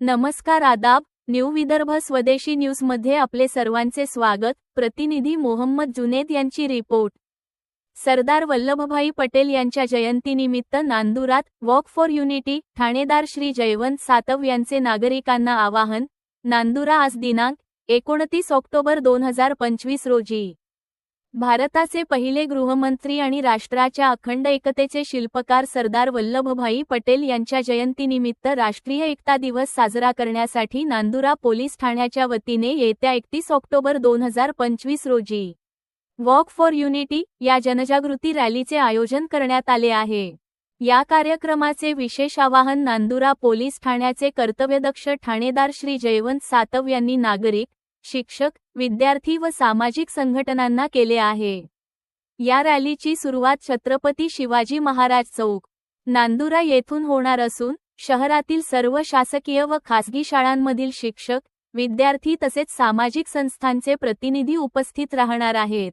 नमस्कार आदाब न्यू विदर्भ स्वदेशी न्यूजमध्ये आपले सर्वांचे स्वागत. प्रतिनिधी मोहम्मद जुनेद यांची रिपोर्ट. सरदार वल्लभभाई पटेल यांच्या जयंतीनिमित्त नांदुरात वॉक फॉर युनिटी ठाणेदार श्री जयवंत सातव यांचे नागरिकांना आवाहन. नांदुरा आज दिनांक एकोणतीस ऑक्टोबर दोन हजार पंचवीस रोजी. भारताचे पहिले गृहमंत्री आणि राष्ट्राच्या अखंड एकतेचे शिल्पकार सरदार वल्लभभाई पटेल यांच्या जयंतीनिमित्त राष्ट्रीय एकता दिवस साजरा करण्यासाठी नांदुरा पोलीस ठाण्याच्या वतीने येत्या एकतीस ऑक्टोबर दोन हजार पंचवीस रोजी. वॉक फॉर युनिटी या जनजागृती रॅलीचे आयोजन करण्यात आले आहे. या कार्यक्रमाचे विशेष आवाहन नांदुरा पोलीस ठाण्याचे कर्तव्यदक्ष ठाणेदार श्री जयवंत सातव यांनी नागरिक शिक्षक विद्यार्थी व सामाजिक संघटनांना केले आहे. या रॅलीची सुरुवात छत्रपती शिवाजी महाराज चौक नांदुरा येथून होणार असून शहरातील सर्व शासकीय व खासगी शाळांमधील शिक्षक विद्यार्थी तसेच सामाजिक संस्थांचे प्रतिनिधी उपस्थित राहणार आहेत.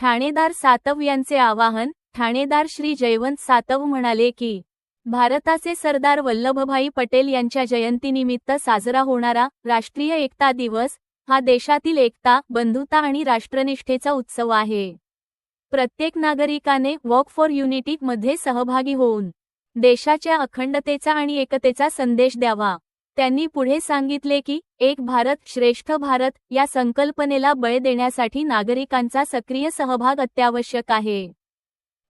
ठाणेदार सातव यांचे आवाहन ठाणेदार श्री जयवंत सातव म्हणाले की भारताचे सरदार वल्लभभाई पटेल यांच्या जयंतीनिमित्त साजरा होणारा राष्ट्रीय एकता दिवस हा देशातील एकता बंधुता आणि राष्ट्रनिष्ठेचा उत्सव आहे. प्रत्येक नागरिकाने वॉक फॉर युनिटी मध्ये सहभागी होऊन देशाच्या अखंडतेचा आणि एकतेचा संदेश द्यावा. त्यांनी पुढे सांगितले की एक भारत श्रेष्ठ भारत या संकल्पनेला बळ देण्यासाठी नागरिकांचा सक्रिय सहभाग अत्यावश्यक आहे.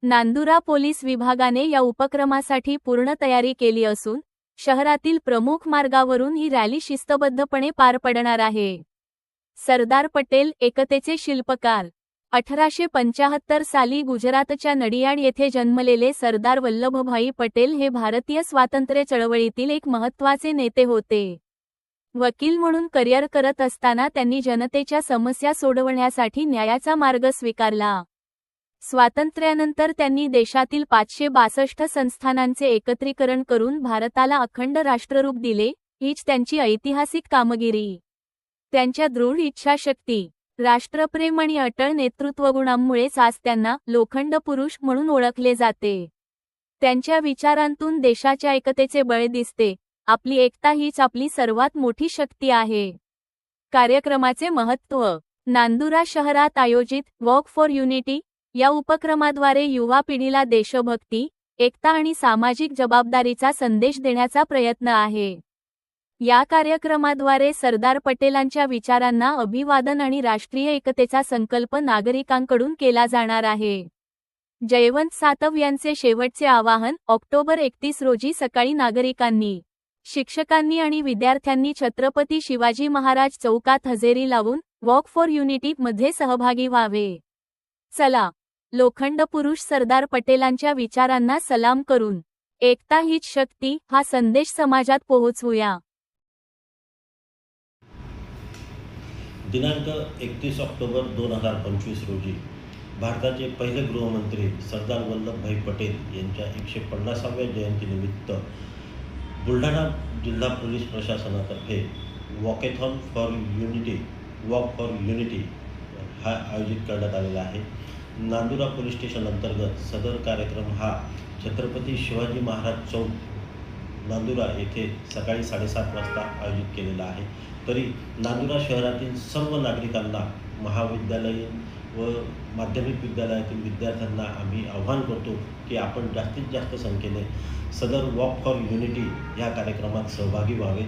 नांदुरा पोलीस विभागाने या उपक्रमासाठी पूर्ण तयारी केली असून शहरातील प्रमुख मार्गावरून ही रॅली शिस्तबद्धपणे पार पडणार आहे. सरदार पटेल एकतेचे शिल्पकार. अठराशे पंचाहत्तर साली गुजरातच्या नडियाड येथे जन्मलेले सरदार वल्लभभाई पटेल हे भारतीय स्वातंत्र्य चळवळीतील एक महत्त्वाचे नेते होते. वकील म्हणून करिअर करत असताना त्यांनी जनतेच्या समस्या सोडवण्यासाठी न्यायाचा मार्ग स्वीकारला. स्वातंत्र्यानंतर त्यांनी देशातील पाचशे बासष्ट संस्थानांचे एकत्रीकरण करून भारताला अखंड राष्ट्ररूप दिले हीच त्यांची ऐतिहासिक कामगिरी. त्यांच्या दृढ इच्छाशक्ती राष्ट्रप्रेम आणि अटळ नेतृत्वगुणांमुळेच आज त्यांना लोखंड पुरुष म्हणून ओळखले जाते. त्यांच्या विचारांतून देशाच्या एकतेचे बळ दिसते. आपली एकता हीच आपली सर्वात मोठी शक्ती आहे. कार्यक्रमाचे महत्त्व. नांदुरा शहरात आयोजित वॉक फॉर युनिटी या उपक्रमाद्वारे युवा पिढीला देशभक्ती एकता आणि सामाजिक जबाबदारीचा संदेश देण्याचा प्रयत्न आहे. या कार्यक्रमाद्वारे सरदार पटेलांच्या विचारांना अभिवादन आणि राष्ट्रीय एकतेचा संकल्प नागरिकांकडून केला जाणार आहे. जयवंत सातव यांचे शेवटचे आवाहन ऑक्टोबर एकतीस रोजी सकाळी नागरिकांनी शिक्षकांनी आणि विद्यार्थ्यांनी छत्रपती शिवाजी महाराज चौकात हजेरी लावून वॉक फॉर युनिटी मध्ये सहभागी व्हावे. चला लोखंड पुरुष सरदार पटेलांच्या विचारांना सलाम करून एकता हीच शक्ती हा संदेश समाजात पोहोचवूया. दिनांक एकतीस ऑक्टोबर दोन हजार पंचवीस रोजी भारताचे पहिले गृहमंत्री सरदार वल्लभभाई पटेल यांच्या एकशे पन्नासाव्या जयंतीनिमित्त बुलढाणा जिल्हा पोलीस प्रशासनातर्फे walkathon for unity walk for unity हा आयोजित करण्यात आलेला आहे. नांदुरा पोलीस स्टेशन अंतर्गत सदर कार्यक्रम हा छत्रपती शिवाजी महाराज चौक नांदुरा येथे सकाळी साडेसात वाजता आयोजित केलेला आहे. तरी नांदुरा शहरातील सर्व नागरिकांना महाविद्यालयीन व माध्यमिक विद्यालयातील विद्यार्थ्यांना आम्ही आव्हान करतो की आपण जास्तीत जास्त संख्येने सदर वॉक फॉर युनिटी या कार्यक्रमात सहभागी व्हावे.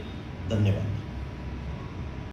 धन्यवाद.